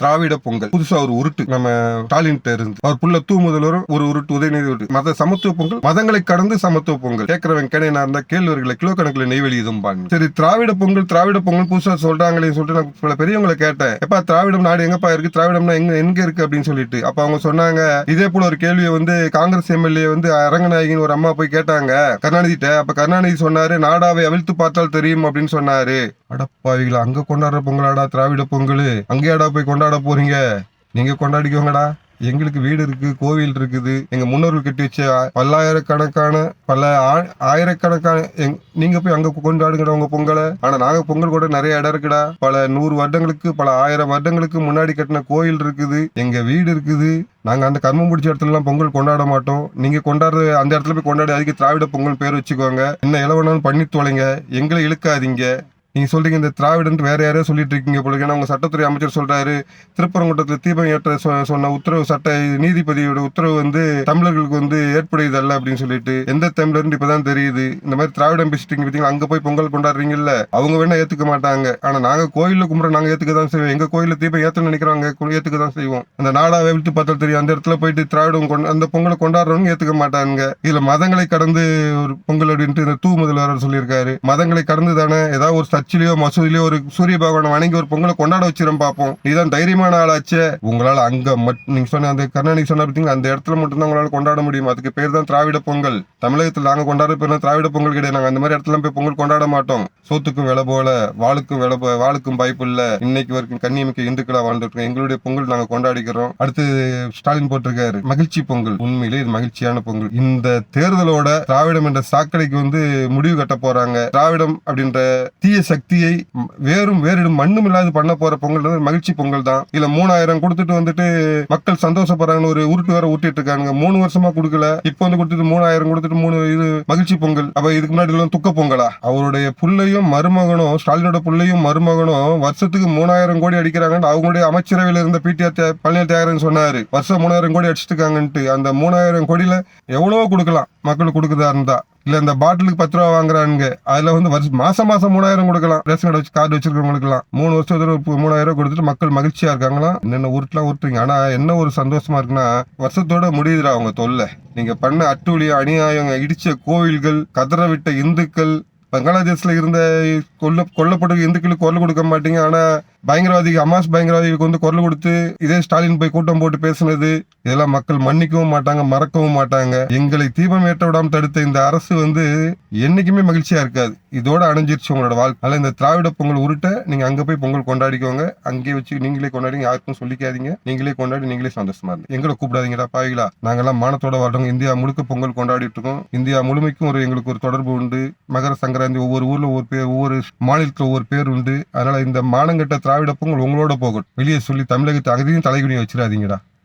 திராவிட பொங்கல். புதுசா ஒரு உருட்டு நம்ம ஸ்டாலின் இருந்து. அவர் புள்ள தூ முதல்வரும் ஒரு உருட்டு உதயநிதி உருட்டு. மத சமத்துவ பொங்கல் மதங்களை கடந்து சமத்துவ பொங்கல். கேட்கிறவன் கேனையா இருந்தா கேள்வர்களை கிலோ கணக்கில் நெய்வெளி இதும்பாங்க சரி திராவிட பொங்கல் திராவிட பொங்கல் புதுசா சொல்றாங்களே சொல்லிட்டு நான் சில பெரியவங்களை கேட்டேன். எப்பா திராவிடம் நாடு எங்கப்பா இருக்கு? திராவிடம்னா எங்க எங்க இருக்கு அப்படின்னு சொல்லிட்டு. அப்ப அவங்க சொன்னாங்க இதே போல ஒரு கேள்வியை வந்து காங்கிரஸ் எம்எல்ஏ வந்து அரங்கநாயகின்னு ஒரு அம்மா போய் கேட்டாங்க. கருணாநிதிட்ட. அப்ப கருணாநிதி சொன்னாரு நாடாவை அவிழ்த்து பார்த்தால் தெரியும் அப்படின்னு சொன்னாரு. அடப்பாவிகளா அங்க கொண்டாடுற பொங்கலாடா திராவிட பொங்கல்? அங்கேயாடா போய் கொண்டாட கொண்டாட போறீங்க? நீங்க கொண்டாடிக்கோங்கடா. எங்களுக்கு வீடு இருக்கு கோவில் இருக்குது. எங்க முன்னோர்கள் கட்டி வச்ச பல்லாயிரக்கணக்கான பல ஆ- ஆயிரக்கணக்கான எங்- நீங்க போய் அங்க கொண்டாடுங்கடா உங்க பொங்கலை. ஆனா நாங்க பொங்கல் கூட நிறைய இடம் இருக்குடா. பல நூறு வருடங்களுக்கு பல ஆயிரம் வருடங்களுக்கு முன்னாடி கட்டின கோயில் இருக்குது. எங்க வீடு இருக்குது. நாங்க அந்த கர்மம் பிடிச்ச இடத்துல எல்லாம் பொங்கல் கொண்டாட மாட்டோம். நீங்க கொண்டாடுற அந்த இடத்துல போய் கொண்டாடி அதுக்கு திராவிட பொங்கல் பேர் வச்சுக்கோங்க. என்ன இளவனாலும் பண்ணி தொலைங்க. எங்களை இழுக்காதீங்க. நீங்க சொல்றீங்க இந்த திராவிடன் வேற யாரையோ சொல்லிட்டு இருக்கீங்க போல ஏன்னா உங்க சட்டத்துறை அமைச்சர் சொல்றாரு திருப்பரங்குன்றத்தில் தீபம் ஏற்ற சொன்ன உத்தரவு சட்ட நீதிபதியோட உத்தரவு வந்து தமிழர்களுக்கு வந்து ஏற்புடையதல்ல அப்படின்னு சொல்லிட்டு எந்த தமிழர்னு இப்பதான் தெரியுது. இந்த மாதிரி திராவிடம் பேசிட்டீங்க பார்த்தீங்களா அங்க போய் பொங்கல் கொண்டாடுறீங்கல்ல அவங்க வேணா ஏத்துக்க மாட்டாங்க. ஆனா நாங்க கோயிலில் கும்பிட நாங்க ஏத்துக்க தான் செய்வோம். எங்க கோயிலில் தீபம் ஏத்த நினைக்கிறாங்க ஏத்துக்க தான் செய்வோம். அந்த நாடா வெளுத்து பார்த்தா தெரியும் அந்த இடத்துல போயிட்டு திராவிடம் கொண்டு அந்த பொங்கலை கொண்டாடுறவங்க ஏத்துக்க மாட்டாங்க. இதுல மதங்களை கடந்து ஒரு பொங்கல் அப்படின்ட்டு இந்த தூ முதல்வர் சொல்லியிருக்காரு. மதங்களை கடந்து தானே ஏதாவது ஒரு சர்ச்சிலேயோ மசூதியிலயோ ஒரு சூரிய பகவானை வணங்கி ஒரு பொங்கலை கொண்டாட வச்சிரும் பார்ப்போம் இதுதான் தைரியமான ஆளாச்சே உங்களால் அங்க மட்- நீங்க சொன்ன அந்த கருணாநிதி சொன்ன பார்த்தீங்களா அந்த இடத்துல மட்டும்தான் உங்களால் கொண்டாட முடியும். அதுக்கு பேர் தான் திராவிட பொங்கல். தமிழகத்தில் நாங்க கொண்டாடுற பேர் திராவிட பொங்கல் கிடையாது. நாங்க அந்த மாதிரி இடத்துல போய் பொங்கல் கொண்டாட மாட்டோம். சோத்துக்கும் விலை போல வாளுக்கும் விலை போ- வாளுக்கும் வாய்ப்பு இல்ல இன்னைக்கு வரைக்கும் கண்ணியமிக்க இந்துக்களா வாழ்ந்துட்டு எங்களுடைய பொங்கல் நாங்க கொண்டாடிக்கிறோம். அடுத்து ஸ்டாலின் போட்டிருக்காரு. மகிழ்ச்சி பொங்கல். உண்மையிலே இது மகிழ்ச்சியான பொங்கல். இந்த தேர்தலோட திராவிடம் என்ற சாக்கடைக்கு வந்து முடிவு கட்ட போறாங்க. திராவிடம் அப்படின்ற தீய சக்தியை வேறும் வேறிடும் மண்ணும் இல்லாது பண்ண போற பொங்கல் மகிழ்ச்சி பொங்கல் தான். இல்ல மூணாயிரம் கொடுத்துட்டு வந்துட்டு மக்கள் சந்தோஷப்படுறாங்கன்னு ஒரு உருட்டு வேற ஊட்டிட்டு இருக்காங்க மூணு வருஷமா கொடுக்கல. இப்போ வந்து கொடுத்துட்டு மூணாயிரம் கொடுத்துட்டு மூணு இது மகிழ்ச்சி பொங்கல். அப்ப இதுக்கு முன்னாடி துக்க பொங்கலா? அவருடைய புள்ளையும் மருமகனும் ஸ்டாலினோட பிள்ளையும் மருமகனும் வருஷத்துக்கு மூணாயிரம் கோடி அடிக்கிறாங்கன்னு அவங்களுடைய அமைச்சரவையில் இருந்த பிடிஆர் பழனி தியாகரன் சொன்னாரு. வருஷம் மூணாயிரம் கோடி அடிச்சிருக்காங்கன்ட்டு அந்த மூணாயிரம் கோடியில எவ்வளவோ கொடுக்கலாம் மக்களுக்கு கொடுக்குதா இருந்தா. இல்ல இந்த பாட்டிலுக்கு பத்து ரூபா வாங்குறானுங்க. அதுல வந்து வருஷம் மாசம் மாசம் மூணாயிரம் கொடுக்கலாம். ரேஷன் கார்டு வச்சு கார்டு வச்சிருக்கவங்களுக்குலாம் மூணு வருஷத்துல மூணாயிரம் ரூபாய் கொடுத்துட்டு மக்கள் மகிழ்ச்சியா இருக்காங்களா? என்னென்ன உருட்டுலாம் உருட்டுறீங்க. ஆனா என்ன ஒரு சந்தோஷமா இருக்குன்னா வருஷத்தோட முடியுதுடா அவங்க தொல்லை. நீங்க பண்ண அட்டூழிய அநியாயம் இடிச்ச கோவில்கள் கதற விட்ட இந்துக்கள் பங்களாதேஷில் இருந்த கொல்ல கொல்லப்பட்ட இந்துக்களுக்கு குரல் கொடுக்க மாட்டீங்க? ஆனால் பயங்கரவாதிக்கு அமாஸ் பயங்கரவாதிகளுக்கு வந்து குரல் கொடுத்து இதே ஸ்டாலின் போய் கூட்டம் போட்டு பேசுனது இதெல்லாம் மக்கள் மன்னிக்கவும் மாட்டாங்க மறக்கவும் மாட்டாங்க. எங்களை தீபம் ஏற்ற விடாமல் தடுத்த இந்த அரசு வந்து என்னைக்குமே மகிழ்ச்சியா இருக்காது. இதோட அணைஞ்சிருச்சு உங்களோட வாழ்க்கை. இந்த திராவிட பொங்கல் உருட்ட நீங்க அங்க போய் பொங்கல் கொண்டாடிக்கோங்க. அங்கே வச்சு நீங்களே கொண்டாடிங்க யாருக்கும் சொல்லிக்காதீங்க. நீங்களே கொண்டாடி நீங்களே சந்தோஷமா இருங்க. எங்களை கூப்பிடாதீங்கடா பாவிகளா. நாங்கெல்லாம் மானத்தோட வாழ்றோம். இந்தியா முழுக்க பொங்கல் கொண்டாடிட்டு இருக்கோம். இந்தியா முழுமைக்கும் ஒரு எங்களுக்கு ஒரு தொடர்பு உண்டு. மகர சங்கராந்தி ஒவ்வொரு ஊர்ல ஒவ்வொரு பேர் ஒவ்வொரு மாநிலத்துல ஒவ்வொரு பேர் உண்டு. அதனால இந்த மானங்கட்ட திராவிட பொங்கல் உங்களோட போகட்டும். வெளியே சொல்லி தமிழகத்தை அகதியும் தலைகுனியை வச்சிடாதீங்கடா.